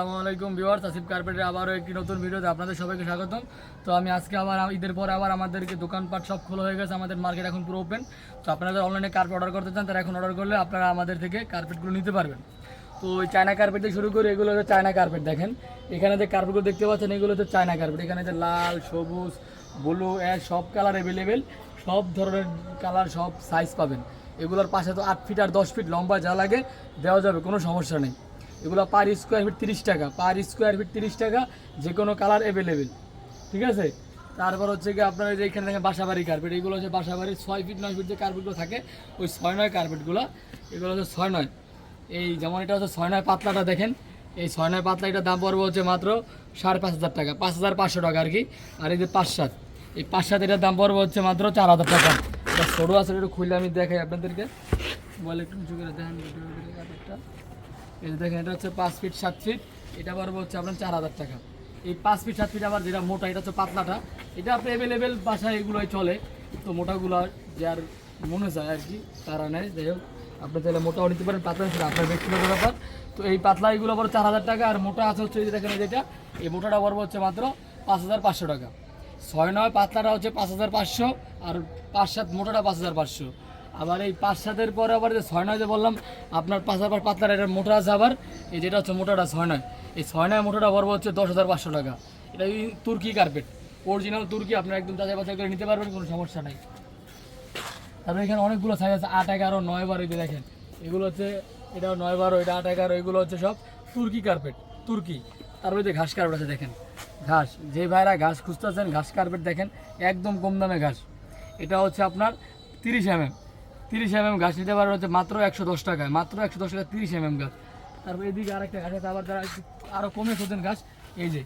আসসালামু আলাইকুম ভিউয়ার্স, আসিফ কার্পেটের আবারও একটি নতুন ভিডিওতে আপনাদের সবাইকে স্বাগতম। তো আমি আজকে আবার, ঈদের পর আবার আমাদেরকে দোকানপাট সব খোলা হয়ে গেছে, আমাদের মার্কেট এখন পুরো ওপেন তো আপনারা যারা অনলাইনে কার্পেট অর্ডার করতে চান, তারা এখন অর্ডার করলে আপনারা আমাদের থেকে কার্পেটগুলো নিতে পারবেন। তো ওই চায়না কার্পেট দিয়ে শুরু করে, এগুলো হচ্ছে চায়না কার্পেট দেখেন। এখানে যে কার্পেটগুলো দেখতে পাচ্ছেন, এগুলো হচ্ছে চায়না কার্পেট এখানে যে লাল, সবুজ ব্লু অ্যাশ সব কালার অ্যাভেলেবেল সব ধরনের কালার সব সাইজ পাবেন। এগুলোর পাশে তো আট ফিট আর দশ ফিট লম্বা যা লাগে, দেওয়া যাবে, কোনো সমস্যা নেই। এগুলো পার স্কোয়ার ফিট তিরিশ টাকা। পার স্কোয়ার ফিট তিরিশ টাকা যে কোনো কালার অ্যাভেলেবেল ঠিক আছে? তারপর হচ্ছে কি আপনার যে এখানে দেখেন বাসাবাড়ি কার্পেট এগুলো হচ্ছে বাসাবাড়ির ছয় ফিট নয় ফিট যে কার্পেটগুলো থাকে, ওই ছয় নয় কার্পেটগুলো এগুলো হচ্ছে ছয় নয়। এই যেমন এটা হচ্ছে ছয় নয় পাতলাটা দেখেন, এই ছয় নয় পাতলা এটার দাম পড়বে হচ্ছে মাত্র সাড়ে পাঁচ হাজার টাকা, পাঁচ হাজার পাঁচশো টাকা আর কি। আর এই যে পাঁচ সাত, এই পাঁচ সাত এটার দাম পড়বে হচ্ছে মাত্র চার হাজার টাকা। এটা ছোটো আছে একটু খুললে আমি দেখাই আপনাদেরকে। বলে একটু দেখেন এই দেখেন, এটা হচ্ছে পাঁচ ফিট সাত ফিট এটা পড়বে হচ্ছে আপনার চার হাজার টাকা। এই পাঁচ ফিট সাত ফিট আবার যেটা মোটা, এটা হচ্ছে পাতলাটা। এটা আপনি অ্যাভেলেবেল বাসায় এগুলোই চলে, তো মোটাগুলো যার মনে যায় আর কি, তারা নেয়। যাই হোক, আপনি তাহলে মোটাও নিতে পারেন, পাতলা সেটা আপনার ব্যক্তিগত ব্যাপার। তো এই পাতলা এগুলো পরে চার হাজার টাকা, আর মোটা আছে হচ্ছে দেখেন যেটা, এই মোটাটা পড়বে হচ্ছে মাত্র পাঁচ হাজার পাঁচশো টাকা। ছয় নয়, পাতলাটা হচ্ছে পাঁচ হাজার পাঁচশো, আর পাঁচ সাত, মোটাটা পাঁচ হাজার পাঁচশো। আবার এই পাঁচ সাতের পরে আবার যে ছয় নয় যে বললাম, আপনার পাঁচ হাজার পাতলার এটা মোটা আছে আবার, এই যেটা হচ্ছে মোটাটা ছয় নয়। এই ছয় নয় মোটাটা পড়বে হচ্ছে দশ হাজার পাঁচশো টাকা। এটা তুর্কি কার্পেট অরিজিনাল তুর্কি, আপনার একদম যাচাই বাছাই করে নিতে পারবেন, কোনো সমস্যা নাই। তারপরে এখানে অনেকগুলো সাইজ আছে, আট, এগারো, নয়, বারো, এই দেখেন। এগুলো হচ্ছে এটা নয়, বারো, এটা আট, এগারো, এগুলো হচ্ছে সব তুর্কি কার্পেট তুর্কি। তারপরে যে ঘাস কার্পেট আছে, দেখেন। ঘাস, যে ভাইরা ঘাস খুঁজতেছেন, ঘাস কার্পেট দেখেন, একদম কম দামে ঘাস। এটা হচ্ছে আপনার তিরিশ এমএম তিরিশ এমএম ঘাস নিতে পারবেন হচ্ছে মাত্র একশো দশ টাকায়, মাত্র একশো দশ টাকা তিরিশ এমএম ঘাস তারপর এদিকে আরেকটা ঘাস আছে, আবার যারা আরও কমে খোঁজেন ঘাস, এই যে,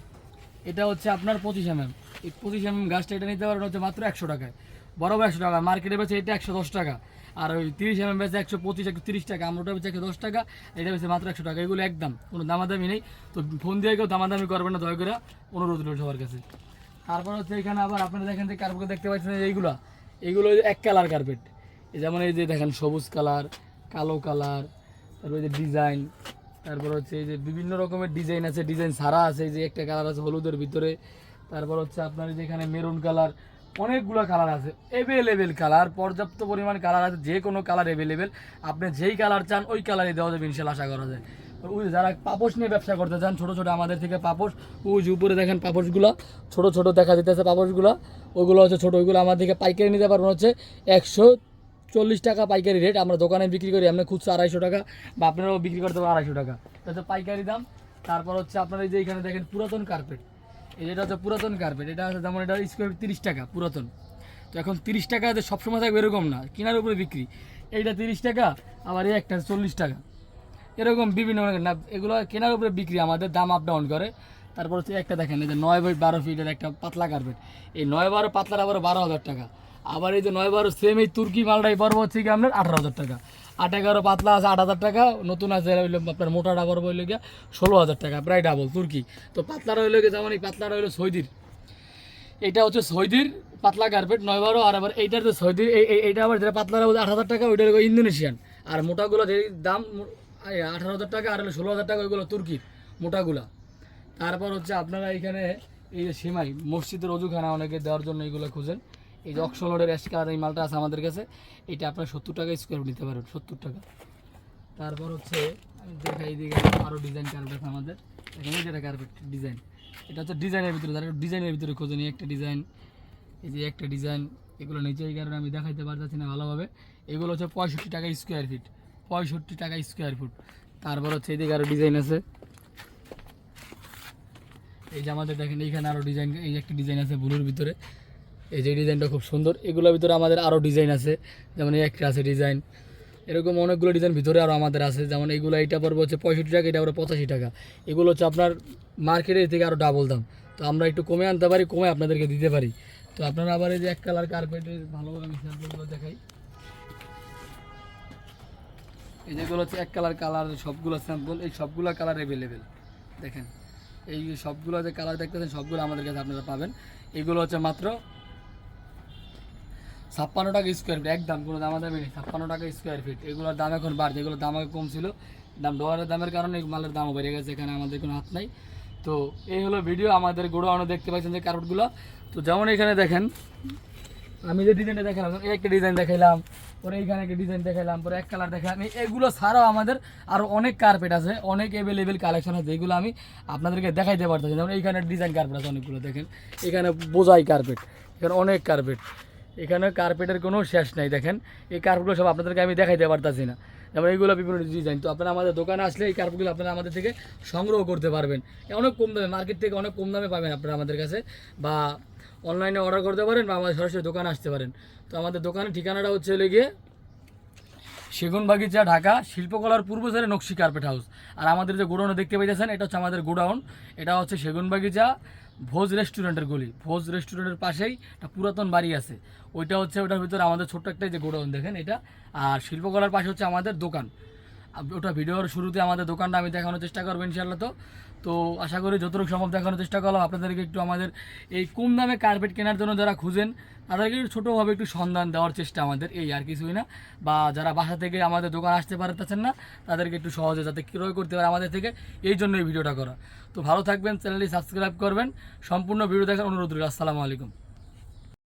এটা হচ্ছে আপনার পঁচিশ এমএম। এই পঁচিশ এম এম গাছটা এটা নিতে পারবেন হচ্ছে মাত্র একশো টাকায়। বরাবর একশো টাকা, মার্কেটে বেছে এটা একশো দশ টাকা। আর ওই তিরিশ এমএম বেছে একশো পঁচিশ, একশো তিরিশ টাকা আমরা ওটা বেছে একশো দশ টাকা, এটা বেছে মাত্র একশো টাকা। এগুলো একদম, কোনো দামাদামি নেই। তো ফোন দিয়ে কেউ দামাদামি করবেন না, দয়া করে অনুরোধ রইল সবার কাছে। তারপর হচ্ছে এখানে আবার আপনারা দেখেন যে কার্পেট দেখতে পাচ্ছেন, এইগুলো এইগুলো এক কালার কার্পেট। যেমন এই যে দেখেন সবুজ কালার, কালো কালার, তারপর যে ডিজাইন, তারপর হচ্ছে এই যে বিভিন্ন রকমের ডিজাইন আছে, ডিজাইন সারা আছে, এই যে একটা কালার আছে হলুদের ভিতরে, তারপর হচ্ছে আপনার এই যে এখানে মেরুন কালার, অনেকগুলো কালার আছে অ্যাভেলেবেল কালার, পর্যাপ্ত পরিমাণ কালার আছে, যে কোনো কালার অ্যাভেলেবেল আপনি যেই কালার চান ওই কালারই দেওয়া যাবে ইনশাল্লাহ, আশা করা যায়। ওই যারা পাপোশ নিয়ে ব্যবসা করতে চান, ছোটো ছোটো আমাদের থেকে পাপোশ, ওই যে উপরে দেখেন পাপোশগুলো, ছোটো ছোটো দেখা দিতেছে পাপোশগুলো, ওইগুলো হচ্ছে ছোটো, ওইগুলো আমাদের থেকে পাইকারি নিতে পারবেন হচ্ছে একশো চল্লিশ টাকা পাইকারি রেট আমরা দোকানে বিক্রি করি, আমরা খুচরা আড়াইশো টাকা বা আপনারাও বিক্রি করতে পারেন আড়াইশো টাকা। এটা পাইকারি দাম, তারপর হচ্ছে আপনারা এই যে এখানে দেখেন পুরাতন কার্পেট এই যেটা হচ্ছে পুরাতন কার্পেট এটা হচ্ছে যেমন এটা স্কোয়ার তিরিশ টাকা, পুরাতন। তো এখন তিরিশ টাকা যে সবসময় থাকবে এরকম না, কেনার উপরে বিক্রি। এইটা তিরিশ টাকা, আবার এই একটা চল্লিশ টাকা। এরকম বিভিন্ন না, এগুলো কেনার উপরে বিক্রি, আমাদের দাম আপ ডাউন করে। তারপর হচ্ছে একটা দেখেন, এই যে নয় বাই বারো ফিটের একটা পাতলা কার্পেট এই নয় বারো পাতলার আবার বারো হাজার টাকা। আবার এই যে নয় বারো সেম এই তুর্কি মালটাই পর্ব হচ্ছে কি আপনার আঠারো হাজার টাকা। আট এগারো পাতলা আছে, আট হাজার টাকা। নতুন আছে আপনার মোটাটা পর্ব হইলে গিয়ে ষোলো হাজার টাকা, প্রায় ডাবল তুর্কি। তো পাতলাটা হইলে গিয়ে যেমন এই পাতলাটা হইল সৌদির। এটা হচ্ছে সৌদির পাতলা কার্পেট নয় বারো, আর আবার এইটার যে সৌদির, এই এই- এইটা আবার যেটা বলতে আট হাজার টাকা, ওইটা হলো ইন্দোনেশিয়ান। আর মোটাগুলো যে দাম আঠারো হাজার টাকা, আর হলো ষোলো হাজার টাকা, ওইগুলো তুর্কির মোটাগুলা। তারপর হচ্ছে আপনারা এখানে এই যে সিমাই, মসজিদের অজুখানা অনেকে দেওয়ার জন্য এইগুলো খুঁজেন। এই যে অক্সলোডের অ্যাশ কালার এই মালটা আছে আমাদের কাছে। এটা আপনার সত্তর টাকা স্কোয়ার নিতে পারেন সত্তর টাকা। তারপর হচ্ছে আমি দেখাই দিকে আরও ডিজাইন কার্পেট আছে আমাদের। এখানে যেটা কার্পেট ডিজাইন এটা হচ্ছে ডিজাইনের ভিতরে, যারা ডিজাইনের ভিতরে খোঁজেন এই একটা ডিজাইন এই যে একটা ডিজাইন এগুলো নিচে এই কারণে আমি দেখাইতে পারতেছি না ভালোভাবে। এগুলো হচ্ছে পঁয়ষট্টি টাকা স্কোয়ার ফিট পঁয়ষট্টি টাকা স্কোয়ার ফুট তারপর হচ্ছে এদিকে আরও ডিজাইন আছে। এই যে আমাদের দেখেন এইখানে আরও ডিজাইন এই একটা ডিজাইন আছে ব্লুর ভিতরে। এই যে ডিজাইনটা খুব সুন্দর, এগুলোর ভিতরে আমাদের আরও ডিজাইন আছে। যেমন একটা আছে ডিজাইন। এরকম অনেকগুলো ডিজাইন ভিতরে আরও আমাদের আছে। যেমন এগুলো এইটা পড়বে হচ্ছে পঁয়ষট্টি টাকা, এটা পড়বে পঁচাশি টাকা। এগুলো হচ্ছে আপনার মার্কেটের থেকে আরও ডাবল দাম। তো আমরা একটু কমে আনতে পারি, কমে আপনাদেরকে দিতে পারি। তো আপনারা আবার এই যে এক কালার কার্পেটের ভালোভাবে আমি স্যাম্পলগুলো দেখাই। এই যেগুলো হচ্ছে এক কালার কালার সবগুলো স্যাম্পল এই সবগুলো কালার অ্যাভেলেবেল দেখেন, এই সবগুলো যে কালার দেখতেছেন, সবগুলো আমাদের কাছে আপনারা পাবেন। এগুলো হচ্ছে মাত্র ছাপ্পান্ন টাকা স্কোয়ার ফিট একদম, কোনো দামাদামি নেই, ছাপ্পান্ন টাকা স্কোয়ার ফিট এগুলোর দাম এখন বাড়ছে, এগুলোর দাম আগে কম ছিল। দাম ডলারের দামের কারণে মালের দামও বেড়ে গেছে, এখানে আমাদের কোনো হাত নাই। তো এই হলো ভিডিও আমাদের গোডাউনে দেখতে পাচ্ছেন যে কার্পেটগুলো তো যেমন এখানে দেখেন, আমি যে ডিজাইনটা দেখালাম, এই একটা ডিজাইন দেখাইলাম, পরে এইখানে একটা ডিজাইন দেখাইলাম, পরে এক কালার দেখালাম এগুলো ছাড়াও আমাদের আরও অনেক কার্পেট আছে, অনেক অ্যাভেলেবেল কালেকশন আছে যেগুলো আমি আপনাদেরকে দেখাইতে পারতেছি। যেমন এইখানে ডিজাইন কার্পেট আছে অনেকগুলো, দেখেন। এখানে বোঝাই কার্পেট এখানে অনেক কার্পেট এখানে কার্পেটের কোনো শেষ নাই, দেখেন। এই কার্পেটগুলো সব আপনাদেরকে আমি দেখাইতে পারতাছি না। যেমন এইগুলো বিভিন্ন ডিজাইন তো আপনারা আমাদের দোকানে আসলে এই কার্পেটগুলো আপনারা আমাদের থেকে সংগ্রহ করতে পারবেন। অনেক কম দামে মার্কেট থেকে অনেক কম দামে পাবেন আপনারা আমাদের কাছে, বা অনলাইনে অর্ডার করতে পারেন, বা আমাদের সরাসরি দোকানে আসতে পারেন। তো আমাদের দোকানের ঠিকানাটা হচ্ছে গিয়ে সেগুন বাগিচা ঢাকা, শিল্পকলার পূর্ব সাইডে নকশি কার্পেট হাউস আর আমাদের যে গোডাউনে দেখতে পাইতেছেন, এটা হচ্ছে আমাদের গোডাউন। এটা হচ্ছে সেগুন বাগিচা ভোজ রেস্টুরেন্টের গলি। ভোজ রেস্টুরেন্টের পাশেই একটা পুরাতন বাড়ি আছে। ওইটা হচ্ছে ওটার ভিতরে আমাদের ছোট্ট একটা যে গোডাউন, দেখেন এটা। আর শিল্পকলার পাশে হচ্ছে আমাদের দোকান। ওটা ভিডিওর শুরুতে আমাদের দোকানটা আমি দেখানোর চেষ্টা করব ইনশাল্লাহ তো। তো আশা করি যতটুকু সম্ভব দেখানোর চেষ্টা করলাম। আপনাদেরকে একটু আমাদের এই কম দামে কার্পেট কেনার জন্য যারা খুঁজেন, তাদেরকে একটু ছোটোভাবে একটু সন্ধান দেওয়ার চেষ্টা আমাদের। এই আর কিছুই না। বা যারা বাসা থেকে আমাদের দোকান আসতে পারতেছেন না, তাদেরকে একটু সহজে যাতে ক্রয় করতে পারে আমাদের থেকে, এই জন্য এই ভিডিওটা করা। তো ভালো থাকবেন, চ্যানেলটি সাবস্ক্রাইব করবেন। সম্পূর্ণ ভিডিও দেখার অনুরোধ রইল। আসসালামু আলাইকুম।